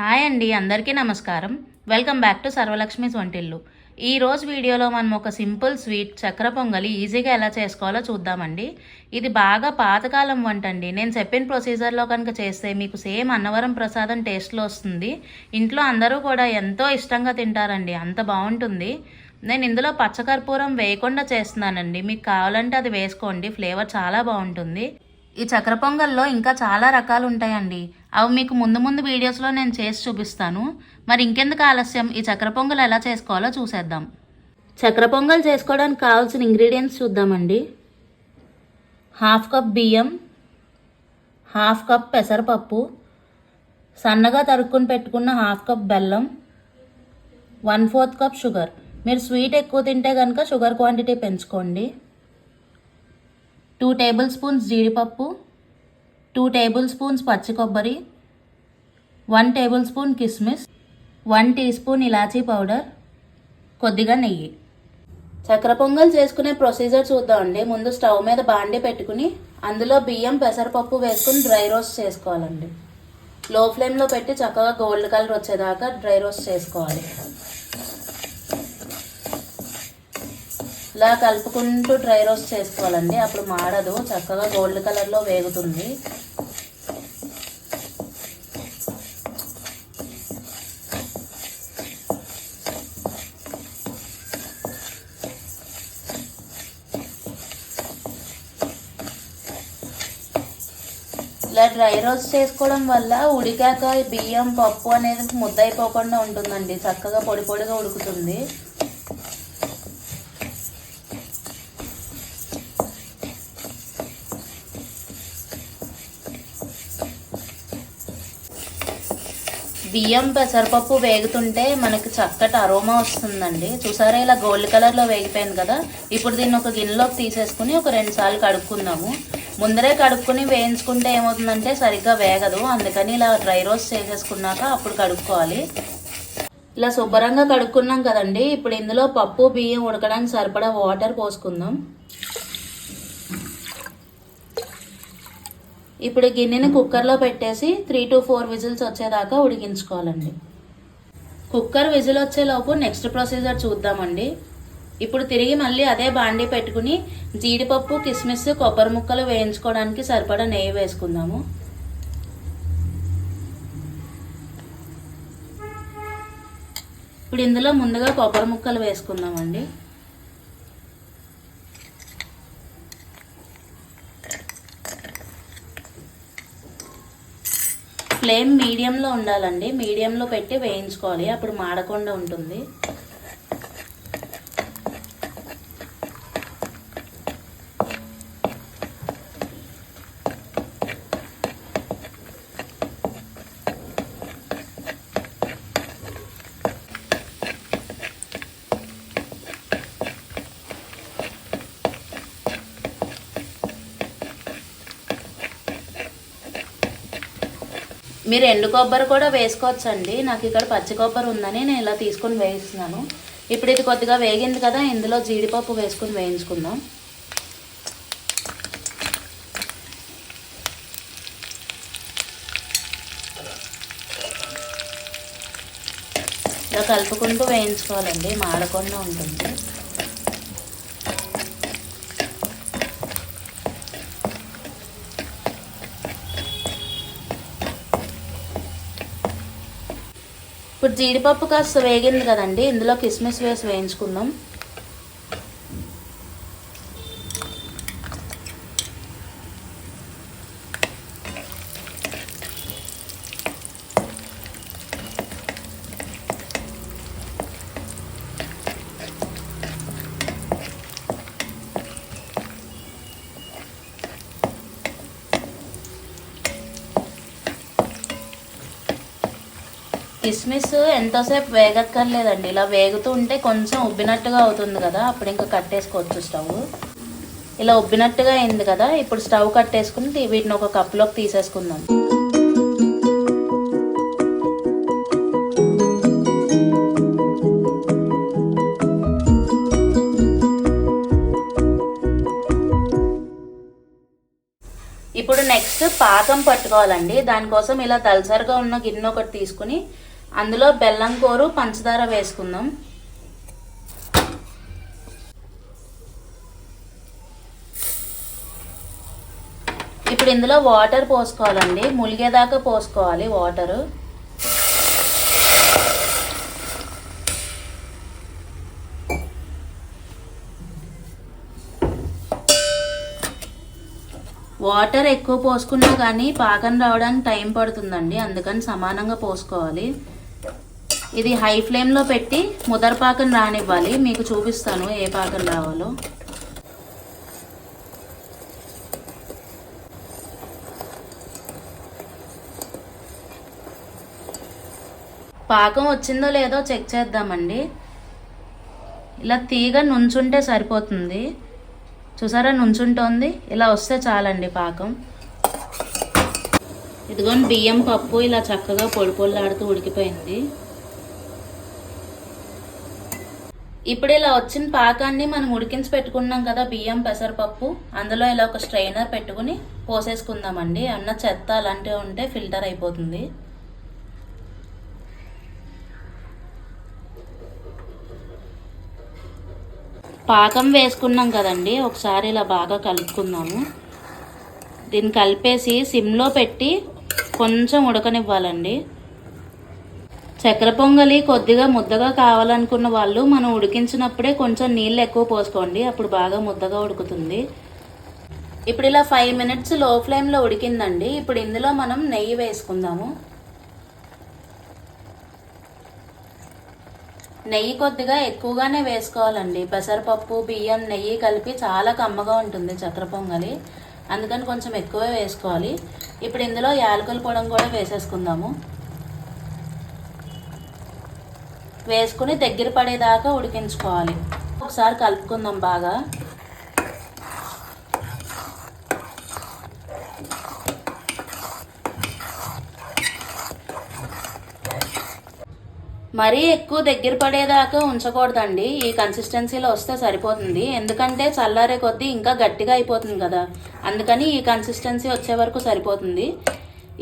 Hi అండి అందరికీ నమస్కారం. వెల్కమ్ బ్యాక్ టు సర్వలక్ష్మిస్ వంటిల్లు. ఈ రోజు వీడియోలో మనం ఒక సింపుల్ స్వీట్ చక్కెర పొంగలి ఈజీగా ఎలా చేసుకోవాలో చూద్దామండి. ఇది బాగా పాతకాలం వంట అండి. నేను చెప్పిన ప్రొసీజర్లో కనుక చేస్తే మీకు సేమ్ అన్నవరం ప్రసాదం టేస్ట్లో వస్తుంది. ఇంట్లో అందరూ కూడా ఎంతో ఇష్టంగా తింటారండి. అంత బాగుంటుంది. నేను ఇందులో పచ్చకర్పూరం వేయకుండా చేస్తున్నానండి. మీకు కావాలంటే అది వేసుకోండి. ఫ్లేవర్ చాలా బాగుంటుంది. ఈ చక్ర పొంగల్లో ఇంకా చాలా రకాలు ఉంటాయండి అవి మీకు ముందు ముందు వీడియోస్లో నేను చేసి చూపిస్తాను. మరి ఇంకెందుకు ఆలస్యం? ఈ చక్ర పొంగల్ ఎలా చేసుకోవాలో చూసేద్దాం. చక్ర పొంగల్ చేసుకోవడానికి కావాల్సిన ఇంగ్రీడియంట్స్ చూద్దామండి. హాఫ్ కప్ బియ్యం హాఫ్ కప్ పెసరపప్పు సన్నగా తరుక్కుని పెట్టుకున్న హాఫ్ కప్ బెల్లం వన్ ఫోర్త్ కప్ షుగర్. మీరు స్వీట్ ఎక్కువ తింటే కనుక షుగర్ క్వాంటిటీ పెంచుకోండి. టూ టేబుల్ స్పూన్స్ జీడిపప్పు టూ టేబుల్ స్పూన్స్ పచ్చి కొబ్బరి వన్ టేబుల్ స్పూన్ కిస్మిస్ వన్ టీ స్పూన్ ఇలాచీ పౌడర్ కొద్దిగా నెయ్యి. చక్కెర పొంగల్ చేసుకునే ప్రొసీజర్ చూద్దామండి ముందు స్టవ్ మీద బాండి పెట్టుకుని అందులో బియ్యం పెసరపప్పు వేసుకుని డ్రై రోస్ట్ చేసుకోవాలండి. లో ఫ్లేమ్లో పెట్టి చక్కగా గోల్డ్ కలర్ వచ్చేదాకా డ్రై రోస్ట్ చేసుకోవాలి. ఇలా కలుపుకుంటూ డ్రై రోస్ట్ చేసుకోవాలండి. అప్పుడు మాడదు. చక్కగా గోల్డ్ కలర్లో వేగుతుంది. ఇలా డ్రై రోస్ట్ చేసుకోవడం వల్ల ఉడికాక బియ్యం పప్పు అనేది ముద్దయిపోకుండా ఉంటుందండి. చక్కగా పొడి పొడిగా ఉడుకుతుంది. బియ్యం పెసరపప్పు వేగుతుంటే మనకి చక్కటి అరోమా వస్తుందండి. చూసారా ఇలా గోల్డ్ కలర్లో వేగిపోయింది కదా? ఇప్పుడు దీన్ని ఒక గిన్నెలోకి తీసేసుకుని ఒక రెండు సార్లు కడుక్కుందాము. ముందరే కడుక్కుని వేయించుకుంటే ఏమవుతుందంటే సరిగ్గా వేగదు. అందుకని ఇలా డ్రై రోస్ట్ చేసేసుకున్నాక అప్పుడు కడుక్కోవాలి. ఇలా శుభ్రంగా కడుక్కున్నాం కదండి. ఇప్పుడు ఇందులో పప్పు బియ్యం ఉడకడానికి సరిపడా వాటర్ పోసుకుందాం. ఇప్పుడు గిన్నెని కుక్కర్లో పెట్టేసి త్రీ టు ఫోర్ విజిల్స్ వచ్చేదాకా ఉడికించుకోవాలండి. కుక్కర్ విజిల్ వచ్చేలోపు నెక్స్ట్ ప్రొసీజర్ చూద్దామండి. ఇప్పుడు తిరిగి మళ్ళీ అదే బాండీ పెట్టుకుని జీడిపప్పు కిస్మిస్ కొబ్బరి ముక్కలు వేయించుకోవడానికి సరిపడా నెయ్యి వేసుకుందాము. ఇప్పుడు ఇందులో ముందుగా కొబ్బరి ముక్కలు వేసుకుందామండి. ఫ్లేమ్ మీడియంలో ఉండాలండి. మీడియంలో పెట్టి వేయించుకోవాలి. అప్పుడు మాడకుండా ఉంటుంది. మీరు ఎండు కొబ్బరి కూడా వేసుకోవచ్చండి. నాకు ఇక్కడ పచ్చి కొబ్బరి ఉందని నేను ఇలా తీసుకొని వేయిస్తున్నాను ఇప్పుడు ఇది కొద్దిగా వేగింది కదా ఇందులో జీడిపప్పు వేసుకుని వేయించుకుందాం. ఇలా కలుపుకుంటూ వేయించుకోవాలండి మాడకుండా ఉంటుంది. ఇప్పుడు జీడిపప్పు కాస్త వేగింది కదండి ఇందులో కిస్మిస్ వేసి వేయించుకుందాం. కిస్మిస్ ఎంతోసేపు వేగక్కర్లేదండి. ఇలా వేగుతూ ఉంటే కొంచెం ఉబ్బినట్టుగా అవుతుంది కదా. అప్పుడు ఇంకా కట్టేసుకోవచ్చు స్టవ్. ఇలా ఉబ్బినట్టుగా అయింది కదా. ఇప్పుడు స్టవ్ కట్టేసుకుని వీటిని ఒక కప్లోకి తీసేసుకుందాం. ఇప్పుడు నెక్స్ట్ పాకం పట్టుకోవాలండి. దానికోసం ఇలా దలసరిగా ఉన్న గిన్నె ఒకటి తీసుకుని అందులో బెల్లం కూరు పంచదార వేసుకుందాం. ఇప్పుడు ఇందులో వాటర్ పోసుకోవాలండి. ములిగేదాకా పోసుకోవాలి వాటరు. వాటర్ ఎక్కువ పోసుకున్నా కానీ పాకం రావడానికి టైం పడుతుందండి. అందుకని సమానంగా పోసుకోవాలి. ఇది హై ఫ్లేమ్లో పెట్టి ముదర పాకం రానివ్వాలి. మీకు చూపిస్తాను ఏ పాకం రావాలో. పాకం వచ్చిందో లేదో చెక్ చేద్దామండి. ఇలా తీగ నుంచుంటే సరిపోతుంది. చూసారా నుంచుంటోంది? ఇలా వస్తే చాలండి పాకం. ఇదిగోని బియ్యం పప్పు ఇలా చక్కగా పొడి పొడిలాడుతూ ఉడికిపోయింది. ఇప్పుడు ఇలా వచ్చిన పాకాన్ని మనం ఉడికించి పెట్టుకున్నాం కదా బియ్యం పెసరపప్పు. అందులో ఇలా ఒక స్ట్రైనర్ పెట్టుకుని పోసేసుకుందామండి. అన్న చెత్త అలాంటివి ఉంటే ఫిల్టర్ అయిపోతుంది. పాకం వేసుకున్నాం కదండి ఒకసారి ఇలా బాగా కలుపుకుందాము. దీన్ని కలిపేసి సిమ్లో పెట్టి కొంచెం ఉడకనివ్వాలండి. చక్కెర పొంగలి కొద్దిగా ముద్దగా కావాలనుకున్న వాళ్ళు మనం ఉడికించినప్పుడే కొంచెం నీళ్ళు ఎక్కువ పోసుకోండి. అప్పుడు బాగా ముద్దగా ఉడుకుతుంది. ఇప్పుడు ఇలా ఫైవ్ మినిట్స్లో ఫ్లేమ్లో ఉడికిందండి. ఇప్పుడు ఇందులో మనం నెయ్యి వేసుకుందాము. నెయ్యి కొద్దిగా ఎక్కువగానే వేసుకోవాలండి. పెసరపప్పు బియ్యం నెయ్యి కలిపి చాలా కమ్మగా ఉంటుంది చక్కెర పొంగలి. అందుకని కొంచెం ఎక్కువే వేసుకోవాలి. ఇప్పుడు ఇందులో యాలకుల పొడం కూడా వేసేసుకుందాము. వేసుకుని దగ్గర పడేదాకా ఉడికించుకోవాలి. ఒకసారి కలుపుకుందాం బాగా. మరీ ఎక్కువ దగ్గర పడేదాకా ఉంచకూడదండి. ఈ కన్సిస్టెన్సీలో వస్తే సరిపోతుంది. ఎందుకంటే చల్లారే కొద్దీ ఇంకా గట్టిగా అయిపోతుంది కదా. అందుకని ఈ కన్సిస్టెన్సీ వచ్చే వరకు సరిపోతుంది.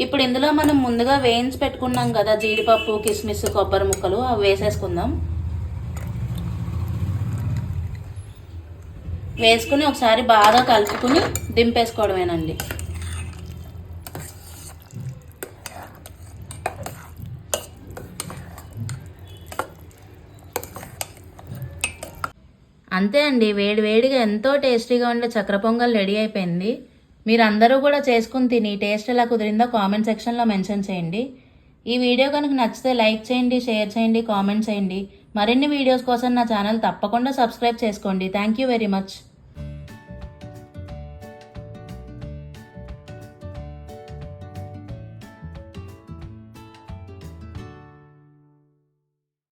ఇప్పుడు ఇందులో మనం ముందుగా వేయించి పెట్టుకున్నాం కదా జీడిపప్పు కిస్మిస్ కొబ్బరి ముక్కలు అవి వేసేసుకుందాం. వేసుకుని ఒకసారి బాగా కలుపుకుని దింపేసుకోవడమేనండి. అంతే అండి వేడి వేడిగా ఎంతో టేస్టీగా ఉండే చక్ర పొంగల్ రెడీ అయిపోయింది. మీరు అందరూ కూడా చేసుకుని తిని టేస్ట్ ఎలా కుదిరిందో కామెంట్ సెక్షన్లో మెన్షన్ చేయండి. ఈ వీడియో కనుక నచ్చితే లైక్ చేయండి షేర్ చేయండి కామెంట్ చేయండి. మరిన్ని వీడియోస్ కోసం నా ఛానల్ తప్పకుండా సబ్స్క్రైబ్ చేసుకోండి. Thank you very much